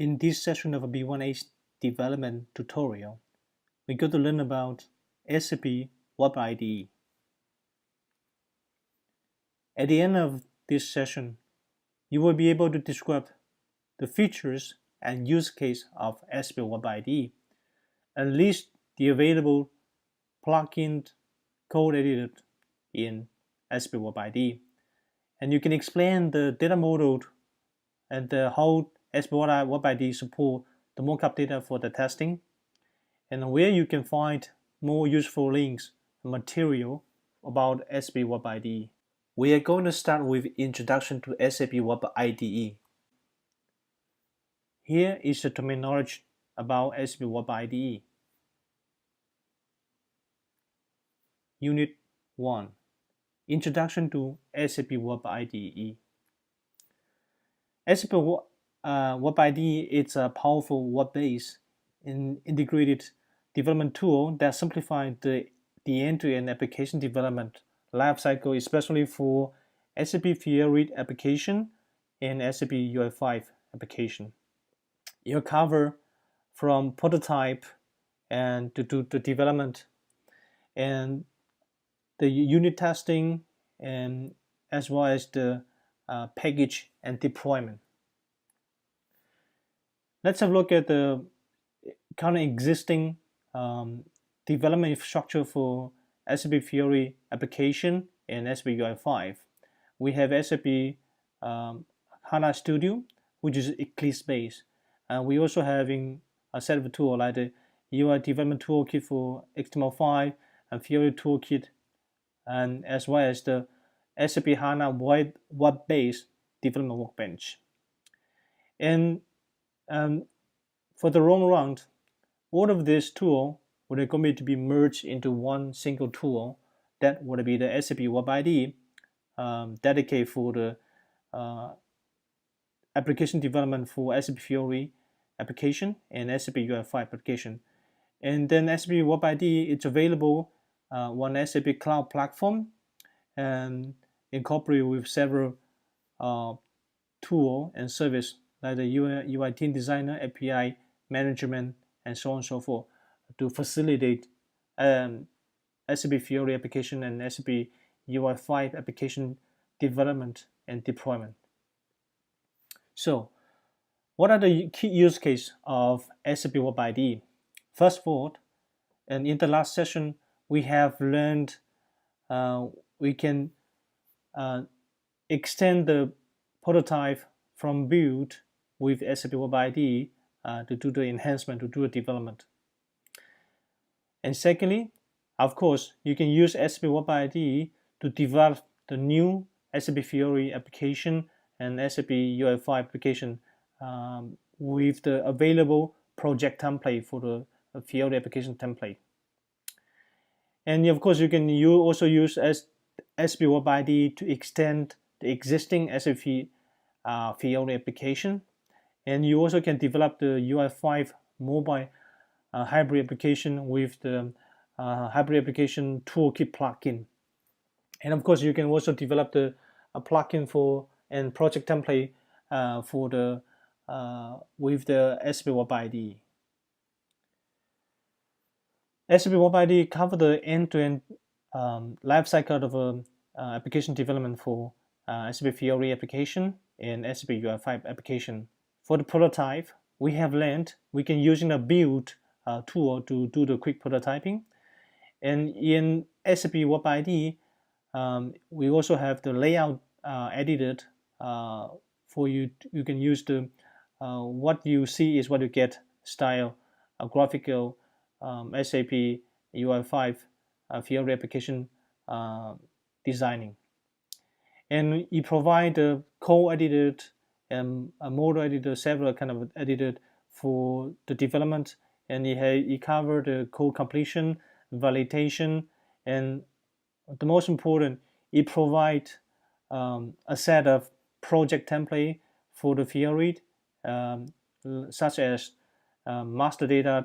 In this session of a B1H development tutorial, we're going to learn about SAP Web IDE. At the end of this session, you will be able to describe the features and use case of SAP Web IDE, and list the available plugin code edited in SAP Web IDE. And you can explain the data model and the how SAP Web IDE support the mockup data for the testing, and where you can find more useful links and material about SAP Web IDE. We are going to start with Introduction to SAP Web IDE. Here is the terminology about SAP Web IDE. Unit 1 Introduction to SAP Web IDE. SAP uh, Web IDE is a powerful web-based integrated development tool that simplifies the, the end-to-end application development lifecycle, especially for SAP Fiori application and SAP UI5 application. You cover from prototype and to, to, to development and the unit testing and as well as the uh, package and deployment. Let's have a look at the current existing um, development infrastructure for SAP Fiori application and SAP UI5. We have SAP um, HANA Studio, which is Eclipse based. And we also having a set of tools like the UI development toolkit for HTML5 and Fiori toolkit, and as well as the SAP HANA web-based development workbench. And um, for the long run, all of this tool would going to be merged into one single tool that would be the SAP Web IDE um, dedicated for the uh, application development for SAP Fiori application and SAP UI5 application. And then SAP Web IDE is available uh, on SAP Cloud Platform and incorporated with several uh, tool and service like the UI, Team Designer, API management, and so on and so forth to facilitate um, SAP Fiori application and SAP UI5 application development and deployment. So, what are the key use cases of SAP Web IDE? First of all, and in the last session, we have learned uh, we can uh, extend the prototype from build with SAP Web IDE uh, to do the enhancement, to do the development. And secondly, of course, you can use SAP Web IDE to develop the new SAP Fiori application and SAP UI5 application um, with the available project template for the Fiori application template. And of course, you can you also use SAP Web IDE to extend the existing SAP uh, Fiori application and you also can develop the UI5 mobile uh, hybrid application with the uh, hybrid application toolkit plugin. And of course, you can also develop the a plugin for and project template uh, for the uh, with the SAP Web IDE. SAP Web IDE cover the end-to-end um, life cycle of uh, application development for uh, SAP Fiori application and SAP UI5 application for the prototype, we have learned we can using a build uh, tool to do the quick prototyping. And in SAP Web IDE, um, we also have the layout uh, edited uh, for you. You can use the uh, what you see is what you get style, a graphical um, SAP UI5 uh, Fiori application uh, designing. And you provide the co-edited and a model editor, several kind of edited for the development, and it, had, it covered the code completion, validation, and the most important, it provide um, a set of project template for the Fiori, um, such as uh, master data,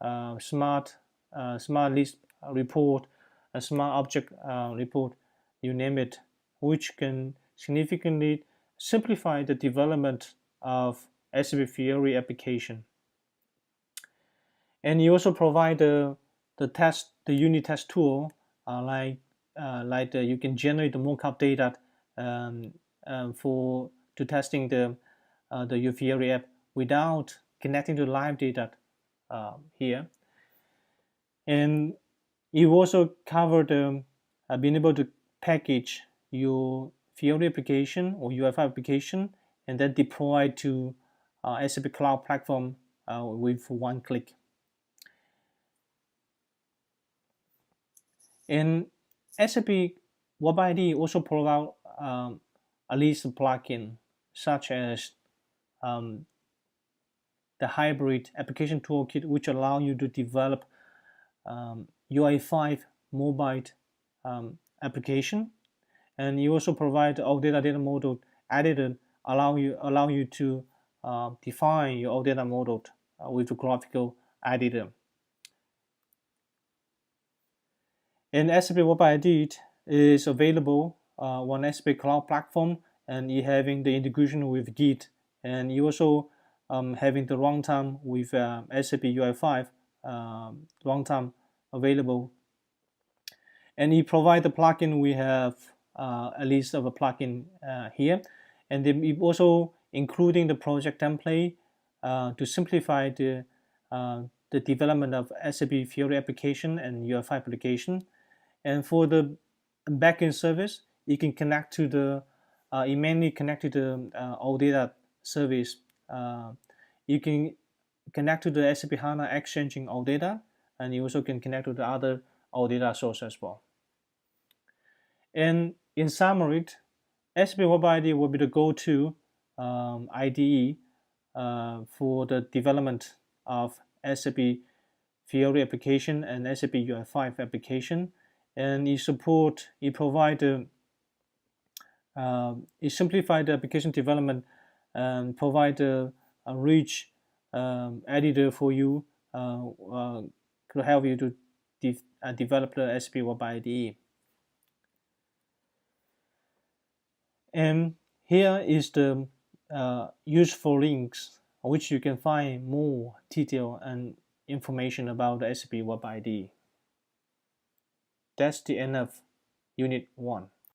uh, smart uh, smart list report, a smart object uh, report, you name it, which can significantly simplify the development of SAP Fiori application. And you also provide the, the test, the unit test tool, uh, like uh, like you can generate the mockup data um, um, for to testing the uh, the Fiori app without connecting to live data uh, here. And you also covered um, uh, being able to package your Fiori application or UFI application and then deploy to uh, SAP Cloud Platform uh, with one click. And SAP Web IDE also provide um, a list of plugin such as um, the hybrid application toolkit, which allow you to develop um, UI5 mobile um, application, and you also provide OData data model editor, allow you allow you to uh, define your OData model uh, with graphical editor. And SAP Web IDE is available uh, on SAP Cloud Platform, and you having the integration with Git, and you also um, having the runtime with uh, SAP UI5 um, runtime available. And you provide the plugin. We have uh, a list of a plugin uh, here, and then we also including the project template uh, to simplify the uh, the development of SAP Fiori application and UI5 application. And for the backend service, you can connect to the uh, you mainly connect to the uh, OData service. Uh, you can connect to the SAP HANA exchanging OData, and you also can connect to the other OData source as well. And in summary, SAP Web IDE will be the go-to um, IDE uh, for the development of SAP Fiori application and SAP UI5 application and it support it provide uh, it simplify the application development and provide a, a rich um, editor for you uh, uh, to help you to de uh, develop the SAP Web IDE. And here is the uh, useful links which you can find more detail and information about the SAP Web ID. That's the end of Unit 1.